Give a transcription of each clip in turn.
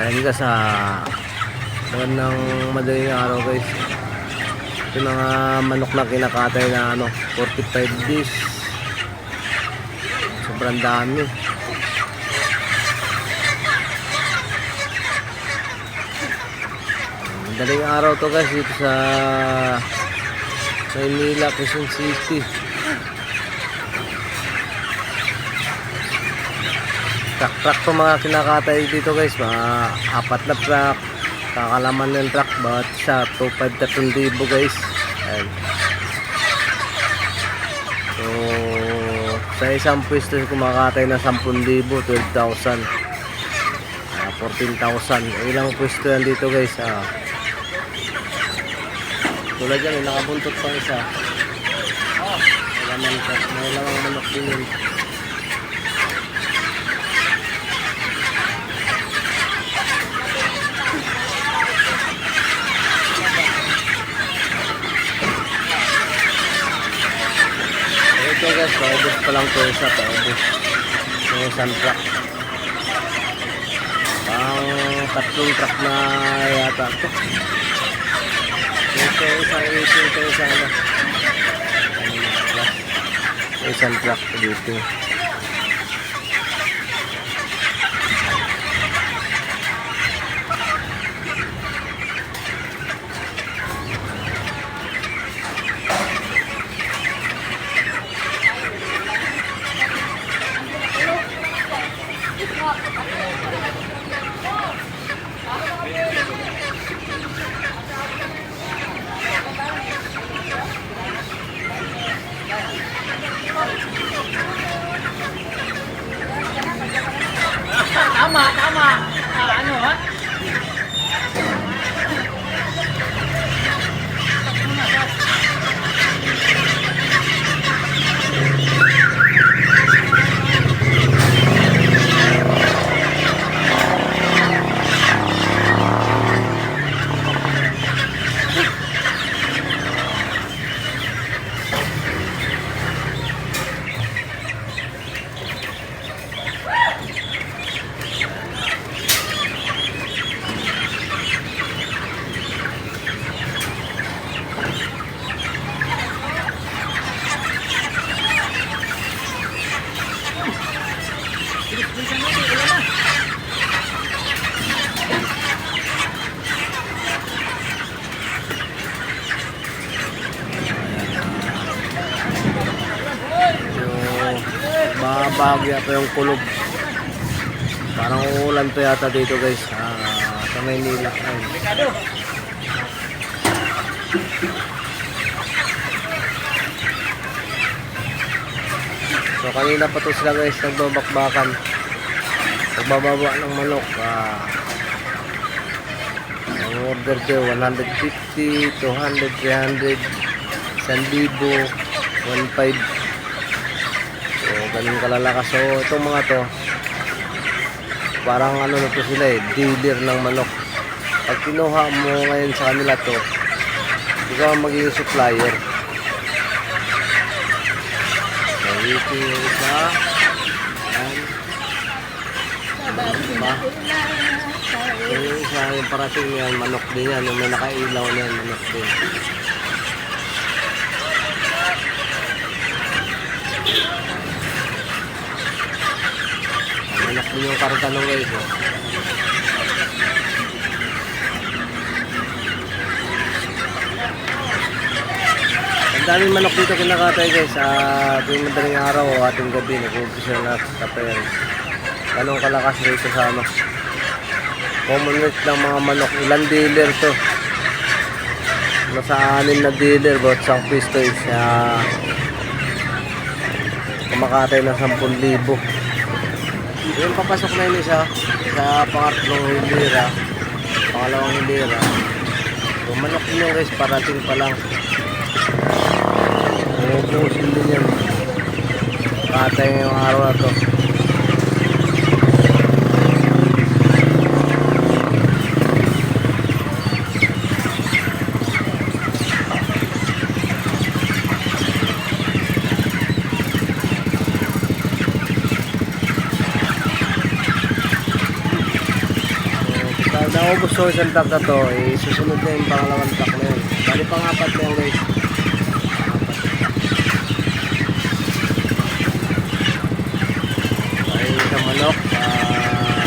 Ayan ka sa ng madaling araw guys. Ito nga manok na kinakatay na ano, 45 days. Sobrang dami. Madaling araw to guys dito sa Maynila, Quezon City. Truck-truck to mga kinakatay dito guys. Mga apat na truck. Kakalaman ng truck. Bawat isa, 2,500 guys. Ayan. So, sa isang pwesto kumakatay na 10,000, 12,000. Ah, 14,000. Ilang pwesto yan dito guys. Ah. Tulad yan, eh, nakabuntot pa isa. Ka. May lamang manok din yun. Ito guys, paubos pa lang to isa, paubos. Yung isang truck. Pang tatlong truck na yata to. Ito isang isang ito isang ano. Isang truck dito. Tama, tama. Ah, ano ha? Yung babagya pa yung kulog. Parang uulan to yata dito guys. Ah, sa Maynila. Delikado. So kanina pa to sila guys nagbabakbakan. Nagbababa ng manok. Ah, ang order ko 150, 200, 300, 1,000, 1,500. Ganun kalalakas. So itong mga to parang ano na to sila eh, dealer ng manok. Pag kinuha mo ngayon sa kanila to, ikaw ang magiging supplier. So, ito yung isa. Yan. Diba? Yung isa yung parating yan, manok din yan. Yung may nakailaw na yan, manok din. Nung guys. Oh. Ang daming manok dito kinakatay guys sa tuwing madaling araw o ating gabi nag-umpisa na katayan. Ganong kalakas rito sa ano. Common rate ng mga manok. Ilan dealer to? Nasa anin na dealer bawat isang pisto is uh, kumakatay ng 10,000. Yung papasok na yun isa sa pangatlong hilira, pangalawang hilira. Yung manok nyo guys, parating pa lang. Uubusin din yan. Katay ngayong araw na to. Naubos ko isang truck to, eh, susunod na yung pangalawang truck na yun. Bali pang apat na yan guys. Ay, sa manok, ah,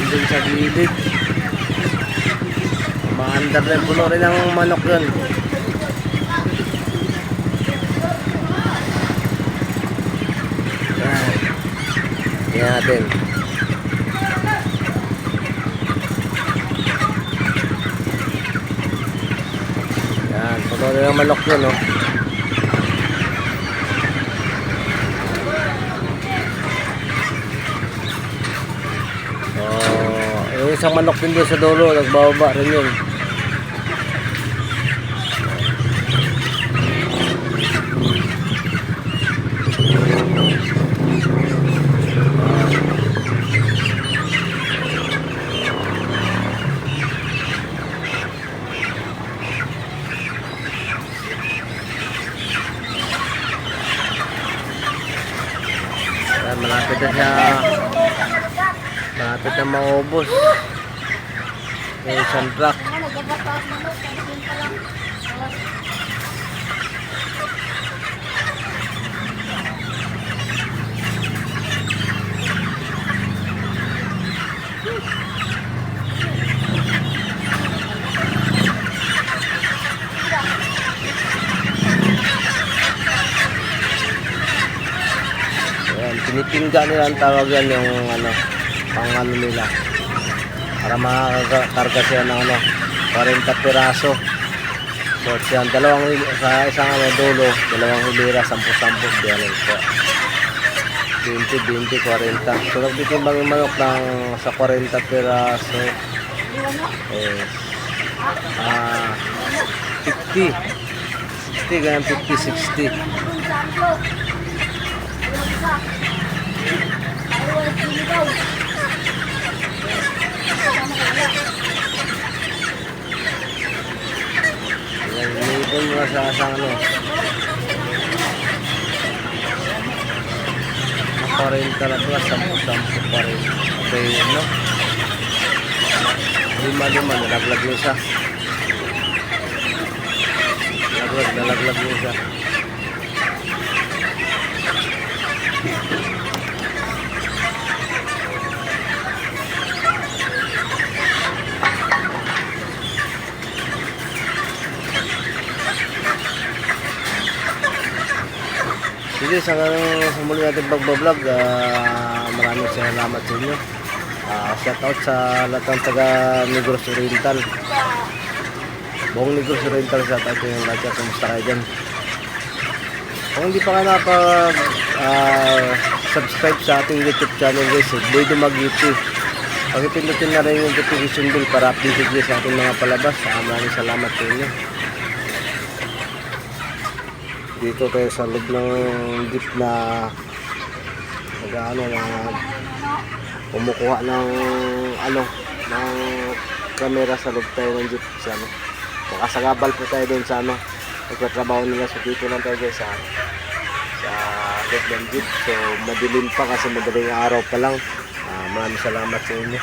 andun sa gilid. Maandar na puno rin ang manok yun. Yan. Yan natin. Ang manok yun, no? Oh, yung isang manok din doon sa dulo, nagbababa rin yun. Ayan, malapit na siya. Malapit na maubos. Yung isang truck. Ano, nagbabatas na mo, kantin pa lang. Ayan, pinipingga nila ang tawag yan yung ano, pang ano nila. Para makakarga siya ng ano, 40 piraso. So, yan, dalawang sa isang ano, dulo, dalawang hilira, 10-10, yan po. 20, 20, 40. So, nagtitimbang yung manok ng sa 40 piraso. Eh, ah, 50. 60, ganyan 50, 60. Sa ano. 40 na plus, 10-10 pa rin. Okay, no? Lima-lima, nalaglag yung isa. Nalaglag, nalaglag yung isa. Sige, sa, sa muli natin pagbablog, ah, maraming salamat sa inyo. Ah, shout out sa lahat ng taga Negros Oriental. Buong Negros Oriental, shout out sa inyo lahat. Kumusta kayo dyan? Kung hindi pa kayo nakapag ah, subscribe sa ating YouTube channel guys, eh, Boy Dumag YouTube. Pagpindutin na rin yung notification bell para updated kayo sa ating mga palabas. Ah, maraming salamat sa inyo. Dito tayo sa loob ng jeep na nag-ano na kumukuha ng ano ng camera sa loob tayo ng jeep sa ano. Makasagabal po tayo doon sa ano nagtatrabaho nila. So dito lang tayo guys sa sa loob ng jeep. So madilim pa kasi madaling araw pa lang. Ah, maraming salamat sa inyo